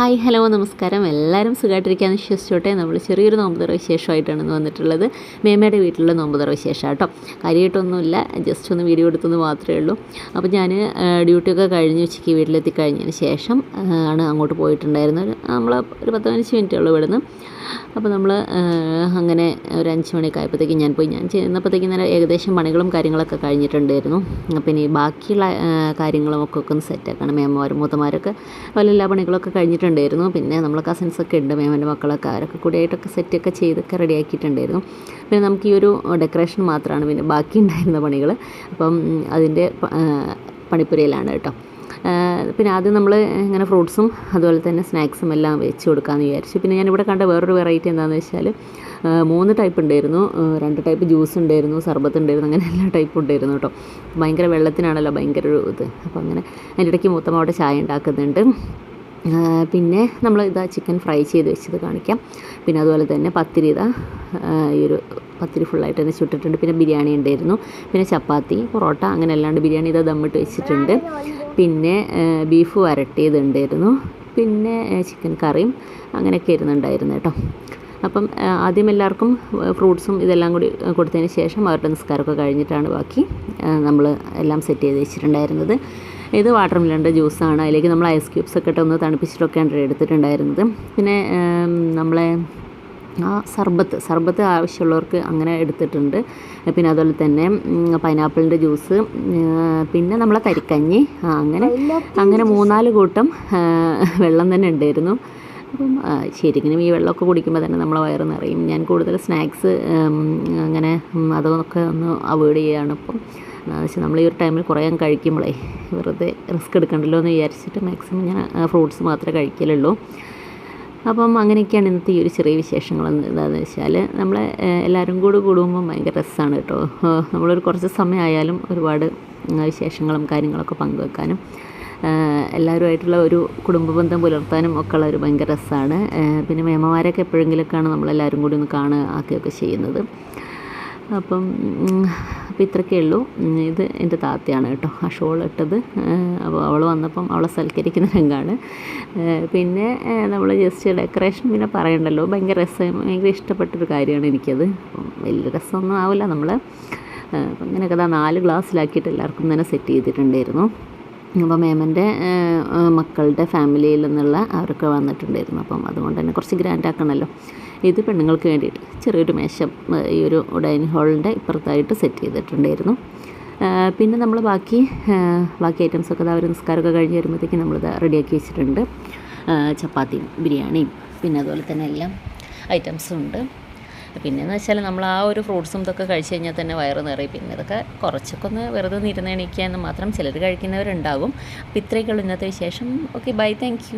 Hi hello നമസ്കാരം. എല്ലാവരും സുഖമായിട്ടിരിക്കാന്ന് വിശ്വസിച്ചോട്ടെ. നമ്മൾ ചെറിയൊരു നോമ്പുതറ വിശേഷമായിട്ടാണ് ഇന്ന് വന്നിട്ടുള്ളത് മേമയുടെ വീട്ടിലുള്ള നോമ്പുതറ വിശേഷം കേട്ടോ കാര്യമായിട്ടൊന്നുമില്ല. ജസ്റ്റ് ഒന്ന് വീഡിയോ എടുത്തെന്ന് മാത്രമേ ഉള്ളൂ. അപ്പോൾ ഞാൻ ഡ്യൂട്ടിയൊക്കെ കഴിഞ്ഞ് ഉച്ചയ്ക്ക് വീട്ടിലെത്തി കഴിഞ്ഞതിന് ശേഷം ആണ് അങ്ങോട്ട് പോയിട്ടുണ്ടായിരുന്നത്. നമ്മൾ ഒരു പത്ത് പതിനഞ്ച് മിനിറ്റേ ഉള്ളൂ ഇവിടുന്ന്. അപ്പോൾ നമ്മൾ അങ്ങനെ ഒരു അഞ്ച് മണിയൊക്കെ ആയപ്പോഴത്തേക്കും ഞാൻ പോയി. ഞാൻ ചെന്നപ്പോഴത്തേക്കും തന്നെ ഏകദേശം പണികളും കാര്യങ്ങളൊക്കെ കഴിഞ്ഞിട്ടുണ്ടായിരുന്നു. അപ്പോൾ ഇനി ബാക്കിയുള്ള കാര്യങ്ങളും ഒക്കെ ഒക്കെ ഒന്ന് സെറ്റാക്കണം മേമ്മമാരും മൂത്തമാരൊക്കെ. അതിലെല്ലാ എല്ലാ പണികളൊക്കെ കഴിഞ്ഞിട്ടുണ്ടായിരുന്നു പിന്നെ നമ്മൾ കസിൻസൊക്കെ ഉണ്ട് മേമന്റെ മക്കളൊക്കെ. അവരൊക്കെ കൂടിയായിട്ടൊക്കെ സെറ്റൊക്കെ ചെയ്തൊക്കെ റെഡിയാക്കിയിട്ടുണ്ടായിരുന്നു പിന്നെ നമുക്ക് ഈ ഒരു ഡെക്കറേഷൻ മാത്രമാണ് പിന്നെ ബാക്കി ഉണ്ടായിരുന്ന പണികൾ അപ്പം അതിന്റെ പണിപ്പുരയിലാണ് കേട്ടോ. പിന്നെ ആദ്യം നമ്മൾ ഇങ്ങനെ ഫ്രൂട്ട്സും അതുപോലെ തന്നെ സ്നാക്സും എല്ലാം വെച്ച് കൊടുക്കാമെന്ന് വിചാരിച്ചു. പിന്നെ ഞാനിവിടെ കണ്ട വേറൊരു വെറൈറ്റി എന്താണെന്ന് വെച്ചാൽ മൂന്ന് ടൈപ്പ് ഉണ്ടായിരുന്നു. രണ്ട് ടൈപ്പ് ജ്യൂസ് ഉണ്ടായിരുന്നു സർബത്ത് ഉണ്ടായിരുന്നു അങ്ങനെ എല്ലാ ടൈപ്പും ഉണ്ടായിരുന്നു കേട്ടോ. ഭയങ്കര വെള്ളത്തിനാണല്ലോ ഭയങ്കര ഒരു ഇത്. അപ്പോൾ അങ്ങനെ അതിന്റെ ഇടയ്ക്ക് മൂത്തമ്മ അവിടെ ചായ ഉണ്ടാക്കുന്നുണ്ട്. പിന്നെ നമ്മൾ ഇതാ ചിക്കൻ ഫ്രൈ ചെയ്ത് വെച്ചത് കാണിക്കാം. പിന്നെ അതുപോലെ തന്നെ പത്തിരി ഇതാ ഈ ഒരു പത്തിരി ഫുള്ളായിട്ട് തന്നെ ചുട്ടിട്ടുണ്ട്. പിന്നെ ബിരിയാണി ഉണ്ടായിരുന്നു. പിന്നെ ചപ്പാത്തി പൊറോട്ട അങ്ങനെ അല്ലാണ്ട് ബിരിയാണി ഇതാ ദമ്മിട്ട് വെച്ചിട്ടുണ്ട്. പിന്നെ ബീഫ് വരട്ടിയതുണ്ടായിരുന്നു. പിന്നെ ചിക്കൻ കറിയും അങ്ങനെയൊക്കെ ഇരുന്നുണ്ടായിരുന്നു കേട്ടോ. അപ്പം ആദ്യം എല്ലാവർക്കും ഫ്രൂട്ട്സും ഇതെല്ലാം കൂടി കൊടുത്തതിന് ശേഷം അവരുടെ നിസ്കാരമൊക്കെ കഴിഞ്ഞിട്ടാണ് ബാക്കി നമ്മൾ എല്ലാം സെറ്റ് ചെയ്ത് വെച്ചിട്ടുണ്ടായിരുന്നത്. ഇത് വാട്ടർ മിലന്റെ ജ്യൂസാണ് അതിലേക്ക് നമ്മൾ ഐസ് ക്യൂബ്സ് ഒക്കെ ഇട്ട് ഒന്ന് തണുപ്പിച്ചിട്ടൊക്കെയാണ് എടുത്തിട്ടുണ്ടായിരുന്നത്. പിന്നെ നമ്മളെ ആ സർബത്ത്. സർബത്ത് ആവശ്യമുള്ളവർക്ക് അങ്ങനെ എടുത്തിട്ടുണ്ട്. പിന്നെ അതുപോലെ തന്നെ പൈനാപ്പിളിന്റെ ജ്യൂസ് പിന്നെ നമ്മളെ കരിക്കഞ്ഞി അങ്ങനെ അങ്ങനെ മൂന്നാൽ കൂട്ടം വെള്ളം തന്നെ ഉണ്ടായിരുന്നു. അപ്പം ശരിക്കും ഈ വെള്ളമൊക്കെ കുടിക്കുമ്പോൾ തന്നെ നമ്മളെ വയറ് നിറയും. ഞാൻ കൂടുതൽ സ്നാക്സ് അങ്ങനെ അതൊക്കെ ഒന്ന് അവോയ്ഡ് ചെയ്യുകയാണ് ഇപ്പം. എന്താണെന്ന് നമ്മൾ ഈ ഒരു ടൈമിൽ കുറേ കഴിക്കുമ്പോഴേ വെറുതെ റിസ്ക് എടുക്കണ്ടല്ലോ എന്ന് വിചാരിച്ചിട്ട് മാക്സിമം ഞാൻ ഫ്രൂട്ട്സ് മാത്രമേ കഴിക്കലുള്ളൂ. അപ്പം അങ്ങനെയൊക്കെയാണ് ഇന്നത്തെ ഈ ഒരു ചെറിയ വിശേഷങ്ങൾ എന്താണെന്ന് വെച്ചാൽ നമ്മൾ എല്ലാവരും കൂടെ കൂടുമ്പോൾ ഭയങ്കര രസമാണ് കേട്ടോ. നമ്മളൊരു കുറച്ച് സമയമായാലും ഒരുപാട് വിശേഷങ്ങളും കാര്യങ്ങളൊക്കെ പങ്കുവെക്കാനും എല്ലാവരുമായിട്ടുള്ള ഒരു കുടുംബ ബന്ധം പുലർത്താനും ഒക്കെ ഉള്ള ഒരു ഭയങ്കര രസമാണ്. പിന്നെ മേമമാരൊക്കെ എപ്പോഴെങ്കിലൊക്കെയാണ് നമ്മളെല്ലാവരും കൂടി ഒന്ന് കാണുക ആക്കുകയൊക്കെ ചെയ്യുന്നത്. അപ്പം ഉം, അപ്പം ഇത്രയൊക്കെ ഉള്ളൂ. ഇത് എന്റെ താത്തയാണ് കേട്ടോ. ആ ഷോൾ ഇട്ടത്. അപ്പോൾ അവൾ വന്നപ്പം അവളെ സൽക്കരിക്കുന്ന രംഗമാണ് പിന്നെ നമ്മൾ ജസ്റ്റ് ഡെക്കറേഷൻ പിന്നെ പറയണ്ടല്ലോ. ഭയങ്കര രസം ഭയങ്കര ഇഷ്ടപ്പെട്ടൊരു കാര്യമാണ് എനിക്കത്. വലിയ രസമൊന്നും ആവില്ല നമ്മൾ അങ്ങനെയൊക്കെ നാല് ഗ്ലാസ്സിലാക്കിയിട്ട് എല്ലാവർക്കും തന്നെ സെറ്റ് ചെയ്തിട്ടുണ്ടായിരുന്നു. അപ്പോൾ മേമന്റെ മക്കളുടെ ഫാമിലിയിൽ നിന്നുള്ള അവരൊക്കെ വന്നിട്ടുണ്ടായിരുന്നു. അപ്പം അതുകൊണ്ട് തന്നെ കുറച്ച് ഗ്രാൻഡ് ആക്കണമല്ലോ. ഇത് പെണ്ണുങ്ങൾക്ക് വേണ്ടിയിട്ട് ചെറിയൊരു മേശം ഈ ഒരു ഡൈനിങ് ഹാളിന്റെ ഇപ്പുറത്തായിട്ട് സെറ്റ് ചെയ്തിട്ടുണ്ടായിരുന്നു. പിന്നെ നമ്മൾ ബാക്കി ബാക്കി ഐറ്റംസൊക്കെ ഇതാ ഒരു നിസ്കാരമൊക്കെ കഴിഞ്ഞ് വരുമ്പോഴത്തേക്കും നമ്മളിത് റെഡിയാക്കി വെച്ചിട്ടുണ്ട്. ചപ്പാത്തിയും ബിരിയാണിയും പിന്നെ അതുപോലെ തന്നെ എല്ലാം ഐറ്റംസും ഉണ്ട്. പിന്നെയെന്ന് വെച്ചാൽ നമ്മൾ ആ ഒരു ഫ്രൂട്ട്സും ഇതൊക്കെ കഴിച്ച് കഴിഞ്ഞാൽ തന്നെ വയറ് നിറയും. പിന്നെ ഇതൊക്കെ കുറച്ചൊക്കെ ഒന്ന് വെറുതെ എണീക്കുക എന്ന് മാത്രം ചിലർ കഴിക്കുന്നവരുണ്ടാകും. അപ്പോൾ ഇത്രയൊക്കെയുള്ള ഇന്നത്തെ വിശേഷം. Okay bye thank